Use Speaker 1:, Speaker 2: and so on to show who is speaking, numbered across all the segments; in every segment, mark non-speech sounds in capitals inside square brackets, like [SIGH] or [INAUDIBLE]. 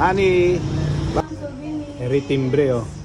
Speaker 1: Honey. Eri timbre oh.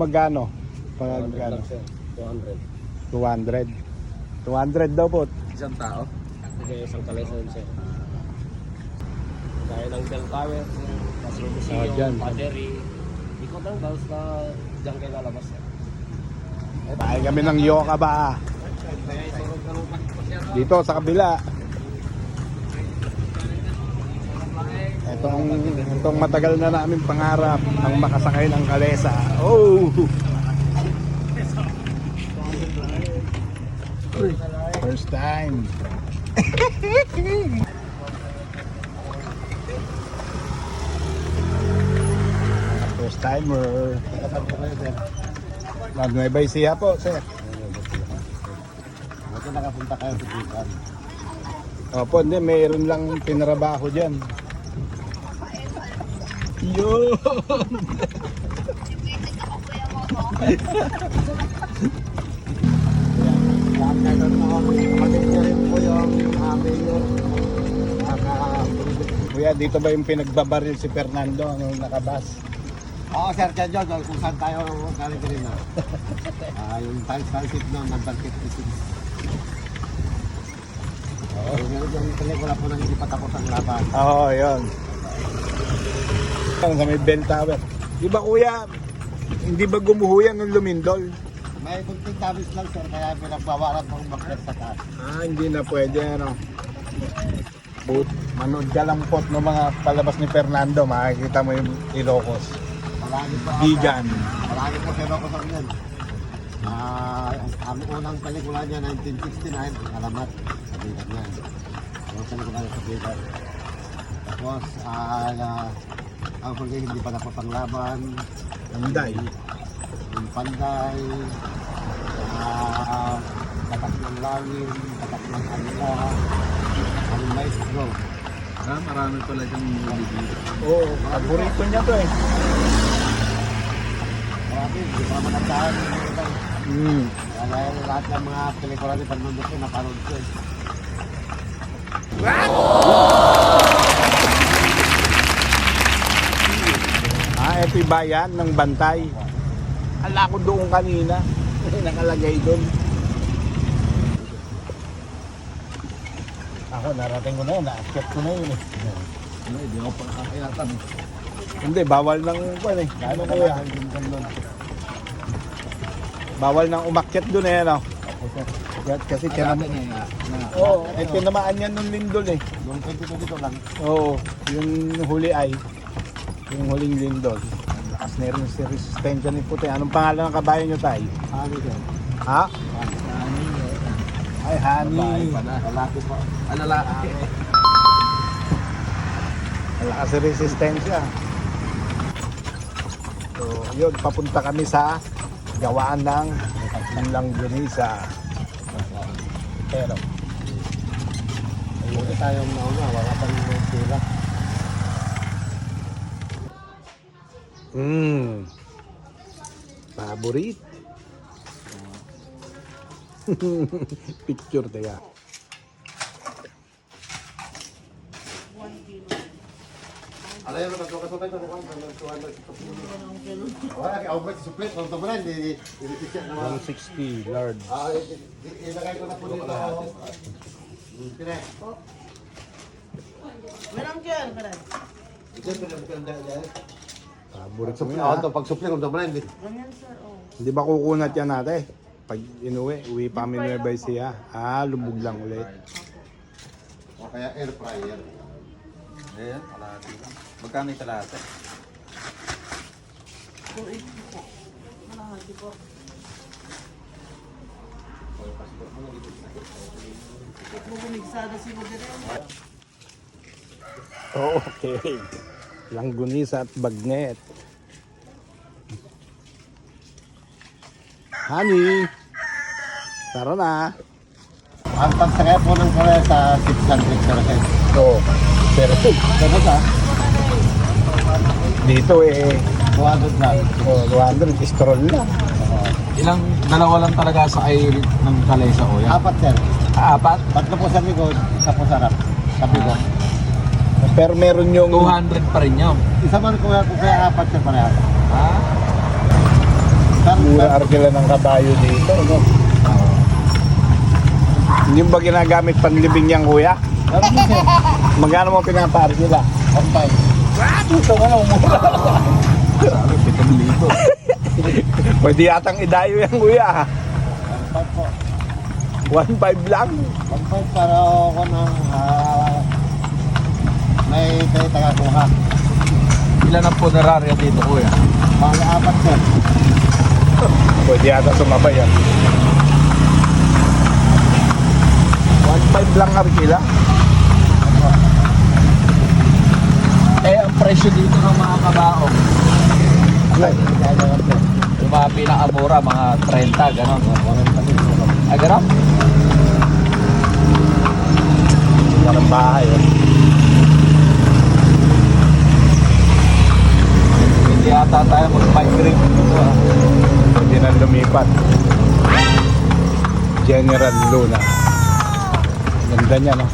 Speaker 1: Magkano? Pag ano?
Speaker 2: 200.
Speaker 1: 200. 200 daw po.
Speaker 2: Isang tao? Hindi, isang kalesa yun siya. Kaya ng bell tower,
Speaker 1: Ah,
Speaker 2: museum,
Speaker 1: dyan.
Speaker 2: battery. Ikot lang daw sa dyan kayo lalabas.
Speaker 1: Bahay kami ng yoka ba? Dito sa kabila. Itong, itong matagal na namin pangarap ang makasakay ng kalesa. Oh! First time. [LAUGHS] First timer. Nag-Nueva Ecija po, sir.
Speaker 2: Ito nakapunta kayo sa.
Speaker 1: Opo, hindi. Mayroon lang pinarabaho dyan. Yun!
Speaker 2: Lahat na doon mo, kapatid niya rin po yung amin yung naka
Speaker 1: Kuya, dito ba yung pinagbabaril si Fernando nung nakabas?
Speaker 2: Oo, Sir Jan John, kung saan tayo galing rin na. [LAUGHS] Ah, yung transit na number 56. Oo. Yung, yung pelikula po na hindi pa tapos ang laban.
Speaker 1: Oo, yun. Sa may bell tower. Di ba kuya, hindi ba gumuhuyan nung lumindol?
Speaker 2: May kunting damage lang sir, kaya pinagbawaran pong bakit sa taas.
Speaker 1: Ah, hindi na pwede, ano. But, manood ka lang po ng mga palabas ni Fernando, makikita mo yung Ilocos.
Speaker 2: Marami po.
Speaker 1: Bigan.
Speaker 2: Marami po si Rocco sa yan. Ah, ang unang pelikula niya 1969, Alamat, sa Bigan niya. Ang pelikula niya sa Bigan. Tapos, ah, ang pagkakas hindi pa napapanglaban.
Speaker 1: Anday.
Speaker 2: Yung panday, ah, tatak ng langin, tatak ng kanila, ang maestro.
Speaker 3: Ah, marami pala dyan movie dito.
Speaker 1: Oo, paborito niya to eh.
Speaker 2: Marami, hindi pa naman nagdaan.
Speaker 1: Hmm.
Speaker 2: Kaya lahat ng mga pelikula ni Fernando ko, napanood ko eh.
Speaker 1: Ah, bayan ng Bantay. Ala ko doon kanina. [LAUGHS] Nakalagay doon. Ako, narating ko na yun. Na-accept ko na yun eh.
Speaker 3: Ano, hindi ako pa nakakayatan.
Speaker 1: Hindi, bawal ng kwan eh. Ano ko yan? Bawal nang umakyat doon eh, ano? Kasi- Kasi tinama...
Speaker 3: Kaya
Speaker 1: Oo, eh, tinamaan yan nung lindol eh.
Speaker 2: Yung 22 dito lang.
Speaker 1: Oo, yung huli ay, yung huling lindol. Lakas na rin si resistensya ni puti. Anong pangalan ng kabayo nyo tayo?
Speaker 2: Ano yan?
Speaker 1: Ha? Ay,
Speaker 3: babae
Speaker 1: honey.
Speaker 3: na.
Speaker 2: Lalaki pa.
Speaker 3: Ah, lalaki.
Speaker 1: Ang Lakas si resistensya. So, yun, papunta kami sa gawaan ng ng langgunisa. Pero,
Speaker 2: Hindi tayong nauna. Wala pa rin tira.
Speaker 1: Mmm. Favorite. Picture tayo.
Speaker 2: Ano yan? Magkakasotay ko. Wala, kaya ako ba si Suplit? Kung ito mo na, hindi i-check naman.
Speaker 1: 160 large.
Speaker 2: Ah, i- i- ilagay ko na po dito. Pine.
Speaker 4: Meron dyan, meron.
Speaker 1: Favorite mo yan.
Speaker 2: ako ito, pag supli, kung ito na, hindi.
Speaker 4: Ganyan, sir, oh.
Speaker 1: Hindi ba kukunat yan natin? Pag inuwi, uwi pa kami Nueva Ecija. Ah, lubog lang ulit.
Speaker 2: O kaya air fryer.
Speaker 3: Ayan, kalahati lang. Magkano yung kalahati?
Speaker 4: 280 po. Malahati po. Ikot mo bumigsada si Roderick. [LAUGHS]
Speaker 1: Okay. Langgunisa at bagnet. Honey! Tara na.
Speaker 2: Ang pagsakay po ng kaya sa 600 per head.
Speaker 1: So, pero
Speaker 2: Pero sa
Speaker 1: dito eh,
Speaker 2: 200 lang.
Speaker 1: oh, 200 stroll lang.
Speaker 3: Ilang, dalawa lang talaga sa ay ng kalesa o yan?
Speaker 2: Apat sir.
Speaker 3: Ah, apat?
Speaker 2: Tatlo po sa likod, isa po sa harap. Sabi ko.
Speaker 1: Pero meron yung
Speaker 3: 200 pa rin yun.
Speaker 2: Isa man ko kaya, kung kaya apat sir parehas.
Speaker 3: Ah?
Speaker 2: Sir,
Speaker 1: mura
Speaker 2: sir,
Speaker 1: arkila ng kabayo dito. No? Hindi ba ginagamit panlibing yan kuya? Magkano mo pinapaarkila?
Speaker 2: One time.
Speaker 1: Ito nga lang mura.
Speaker 3: Sabi, 7,000. [LAUGHS]
Speaker 1: Pwede yatang idayo yan kuya.
Speaker 2: One five po.
Speaker 1: 1.5 lang.
Speaker 2: One five para ako ng ah, may tayo tagakuha.
Speaker 3: Ilan ang punerarya dito kuya?
Speaker 2: Mga apat sir. [LAUGHS]
Speaker 1: Pwede yata sumabay yan. 1.5 lang arkila.
Speaker 3: Eh, ang presyo dito ng mga kabaong,
Speaker 2: Ay, naman sir.
Speaker 3: yung mga pinakamura, mga 30, gano'n.
Speaker 2: Po.
Speaker 3: Ah, gano'n?
Speaker 1: Parang bahay. Eh.
Speaker 3: Hindi yata tayo mag-migrate dito. ah.
Speaker 1: Pwede na lumipat. General Luna. Ganda niya, no?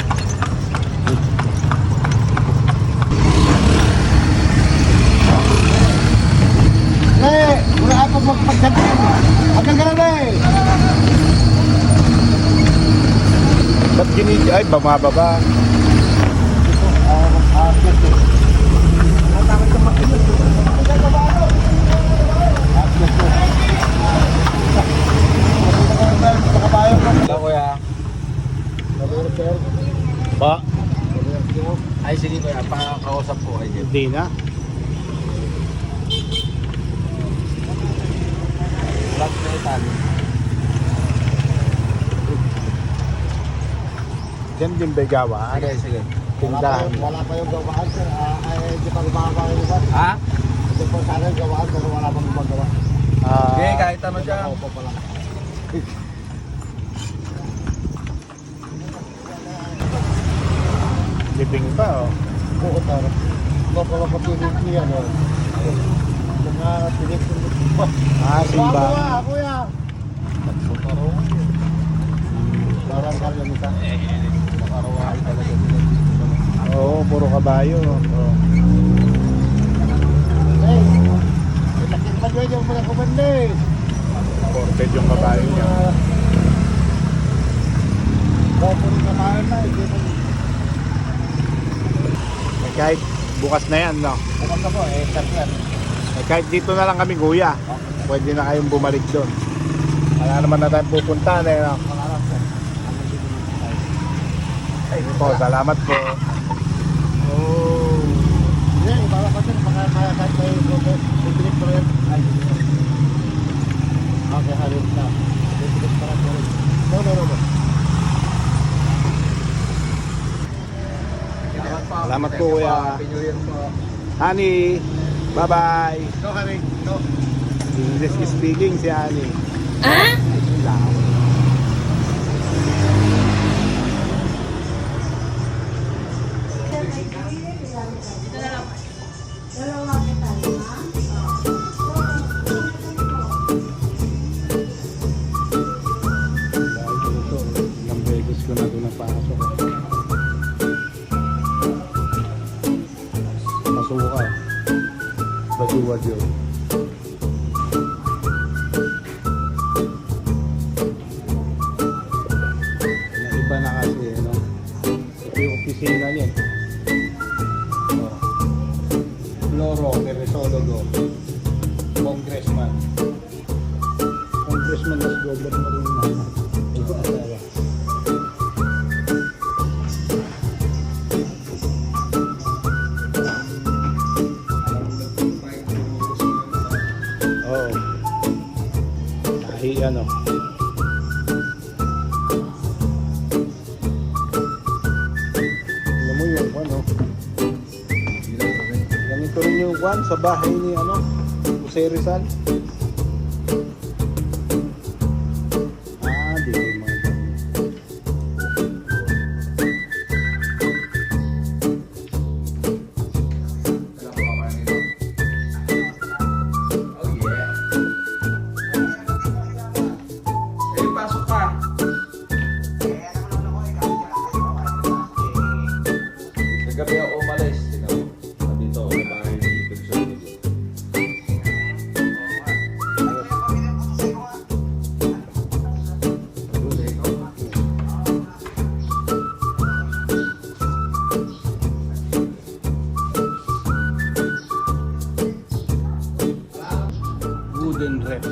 Speaker 2: Eh, wala ako magpagsabihin. Hanggang ganun eh.
Speaker 1: Ba't gini... Ay, bumababa.
Speaker 2: Ah, ah, sir, sir. Ah, sir, sir. Sa kabayo ko.
Speaker 3: Hello kuya.
Speaker 2: Sabi sir.
Speaker 1: Ba?
Speaker 3: Ay, sige kuya, pakakausap po kayo.
Speaker 1: Hindi na.
Speaker 3: Black metal.
Speaker 1: Diyan din ba gawa?
Speaker 3: Sige, sige.
Speaker 2: Pa,
Speaker 1: Tindahan.
Speaker 2: wala pa yung gawaan sir. Ah, ay, hindi pa gumagawa yung iba.
Speaker 3: Ha?
Speaker 2: Ito po sana gawaan pero wala pang gumagawa.
Speaker 1: Ah,
Speaker 3: Sige, kahit ano dyan.
Speaker 2: Ako pa pala.
Speaker 1: Libing pa, oh.
Speaker 2: Buko taro. Baka lang papilit niya, no? Mga pilit ko.
Speaker 1: Ah, simba.
Speaker 2: Ako, kuya. Parang kaya nita. Makarawahay talaga sila.
Speaker 1: Oo, puro kabayo. Oh.
Speaker 2: Hey, itakit pa dyan yung mga kumanda eh.
Speaker 1: Ported yung kabayo niya.
Speaker 2: Bago rin kamahan na, hindi mo
Speaker 1: Kahit bukas na yan, no?
Speaker 2: Bukas na po, eh, start yan.
Speaker 1: Eh, kahit dito na lang kami, kuya. Pwede na kayong bumalik doon. Wala naman na tayong pupuntahan, eh, no?
Speaker 2: Na tayo?
Speaker 1: Ay, po, salamat po. Oh.
Speaker 2: Hindi, ibawa ko din. Baka kahit may bibilik ko rin. Okay, halos na. Bibilik pa rin ko rin. No, no, no, no.
Speaker 1: Salamat po, kuya. Honey, bye-bye.
Speaker 2: No, Harry. No.
Speaker 1: English speaking si Honey. Ah? Dahil yung kwan sa bahay ni ano. Jose Rizal. Wooden rep.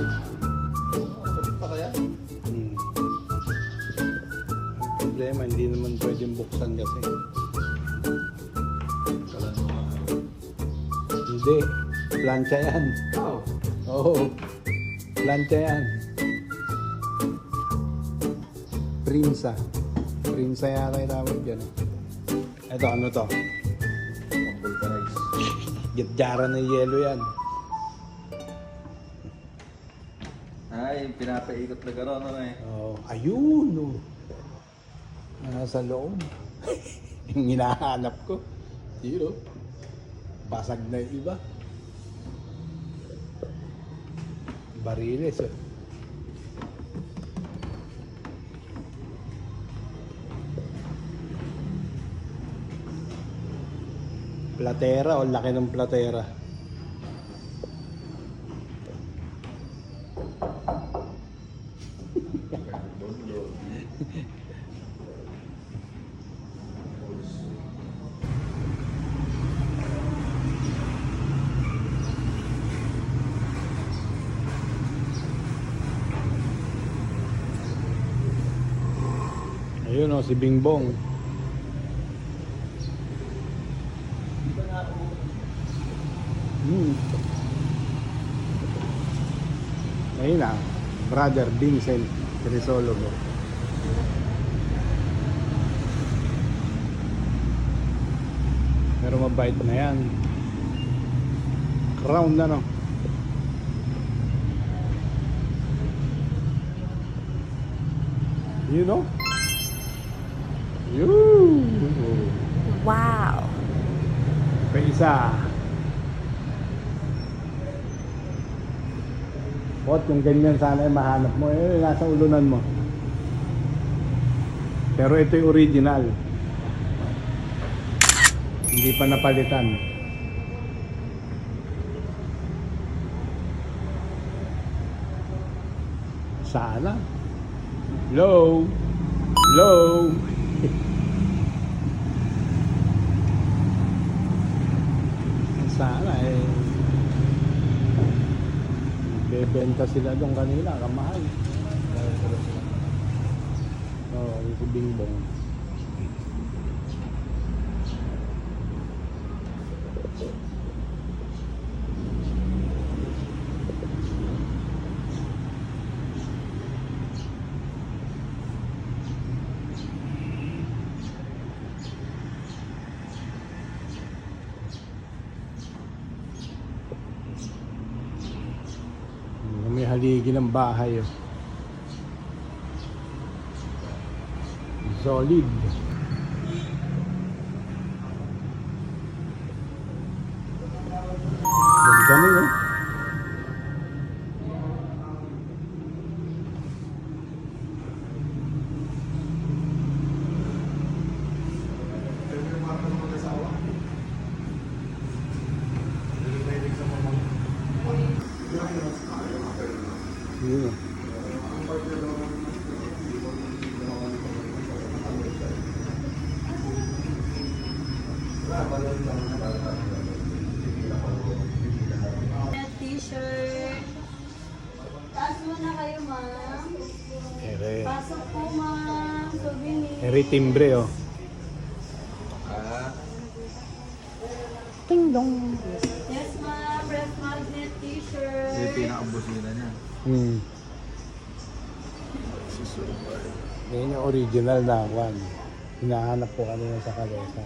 Speaker 3: Pa kaya?
Speaker 1: Hmm. Problema, hindi naman pwedeng buksan kasi. Hindi. Plancha yan.
Speaker 3: Oh.
Speaker 1: Oo. Plancha yan. Prinsa. Prinsa yata yung tawag dyan. Ito, ano to?
Speaker 3: Pang-vulcanize.
Speaker 1: Gitjara ng yelo yan.
Speaker 3: Pinapaikot na gano'n ano eh.
Speaker 1: Oh, ayun. Oh. Nasa loob. [LAUGHS] yung hinahanap ko. Zero. Basag na yung iba. Bariles. Oh. Platera o laki ng platera. Ayun o, si Bingbong. Hmm. Ayun na, brother Vincent Crisologo. Pero mabait na yan. Crown na no. You know? You.
Speaker 5: Wow.
Speaker 1: Pa. Bot, kung ganyan sana ay mahanap mo, eh, nasa ulunan mo. Pero ito yung original. Hindi pa napalitan. Sana. Hello? Hello? sana eh. Bebenta sila doon kanina, kamahal. Oh, yung Bingbong. Haligi ng bahay. Solid. Yun oh.
Speaker 6: T-shirt. Taas kayo, ma'am. Pasok po, ma'am. Souvenir.
Speaker 1: Ere timbre oh.
Speaker 6: Yes, ma'am. Breast magnet t-shirt.
Speaker 3: Yung pinakabusina niya.
Speaker 1: Hmm. Yan yung original na one. Hinahanap ko kanina sa kalesa.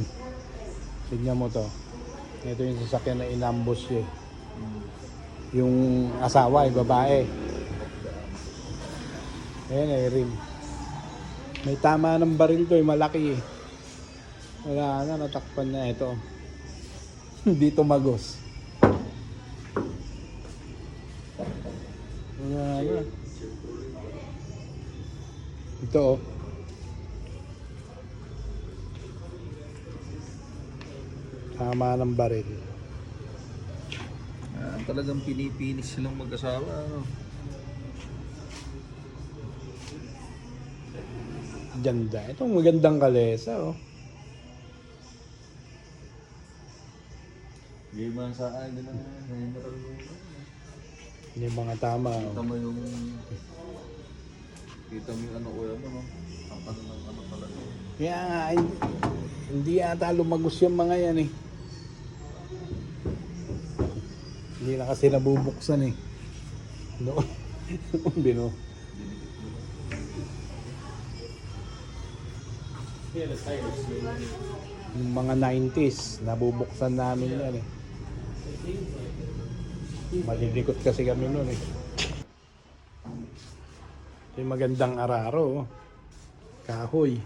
Speaker 1: [LAUGHS] Tignan mo to. Ito yung sasakyan na inambos eh. Yung asawa, yung babae. Ayan eh, rim. May tama ng baril to, eh, malaki eh. Wala na, natakpan na ito. [LAUGHS] Hindi tumagos. Ito oh. Tama ng baril.
Speaker 3: Ah, talagang pinipinis silang mag-asawa. Ano?
Speaker 1: Ganda. Itong magandang kalesa oh.
Speaker 3: Hindi man sa akin ang general.
Speaker 1: Yung mga tama
Speaker 3: Kita
Speaker 1: oh.
Speaker 3: mo yung... Kita mo yung ano kuya mo, no? Ang ano ng ano talaga.
Speaker 1: Kaya nga, hindi, hindi ata lumagos yung mga yan eh. Hindi na kasi nabubuksan eh. Noon. Noon bino. Yung mga 90s, nabubuksan namin yan eh. Malilikot kasi kami noon eh. Ito yung magandang araro. oh. Kahoy.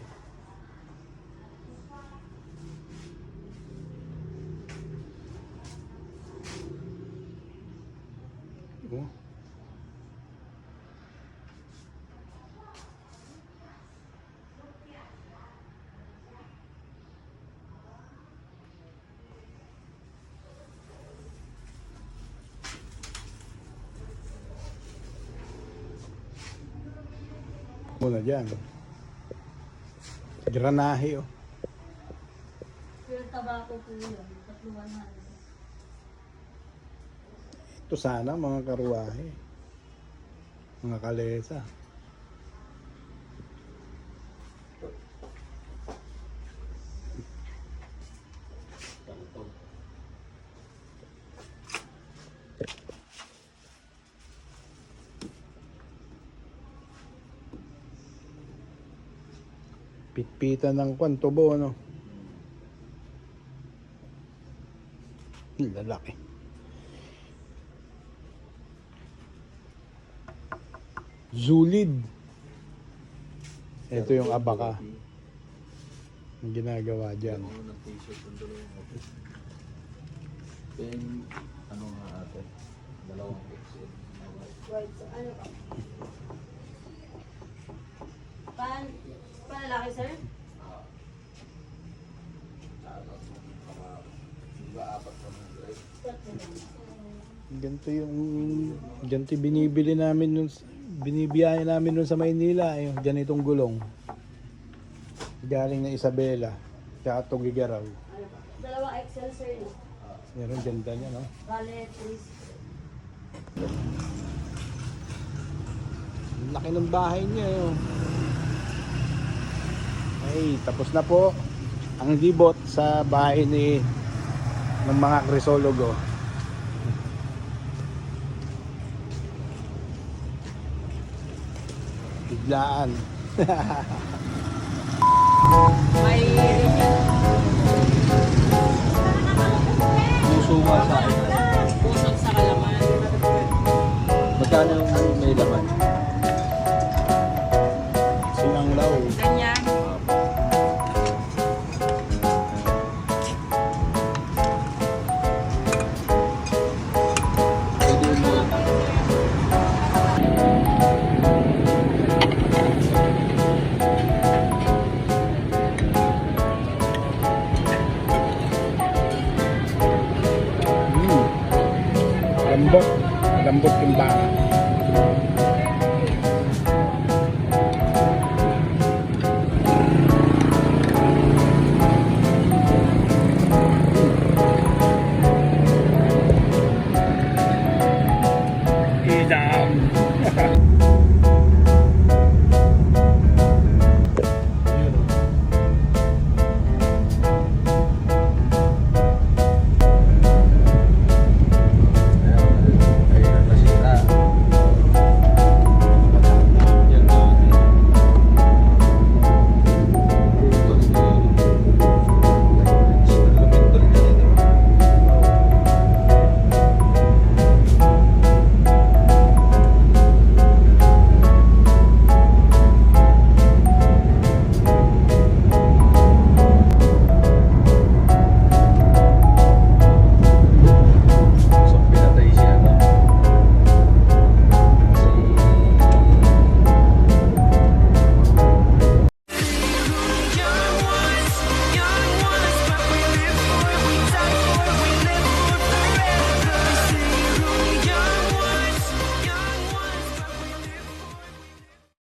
Speaker 1: Muna dyan. Granahe oh.
Speaker 6: Pure tobacco po yun. Tatluan na.
Speaker 1: Ito sana mga karuwahe. Mga kalesa. Pitpitan ng kwan, tubo, ano? Lalaki. Zulid. Ito yung abaka. Ang ginagawa dyan.
Speaker 3: Ano. Then, ano nga ate? Dalawang XL.
Speaker 6: Right. So, ano pa? Pan, panlalaki, sir?
Speaker 1: Ganito yung ganito yung binibili namin nun binibiyahe namin nun sa Maynila yung ganitong gulong. Galing na Isabela. Kaya Tugigaraw.
Speaker 6: Dalawang XL, sir. no?
Speaker 1: Meron ganda niya, no?
Speaker 6: Bale, please.
Speaker 1: Ang laki ng bahay niya, oh. Ay, tapos na po ang libot sa bahay ni ng mga krisologo. Biglaan.
Speaker 3: Puso nga sa akin.
Speaker 4: Pusok sa kalaman.
Speaker 3: Magkano yung may laman?
Speaker 1: Mm. Lambot. Lambot yung baka.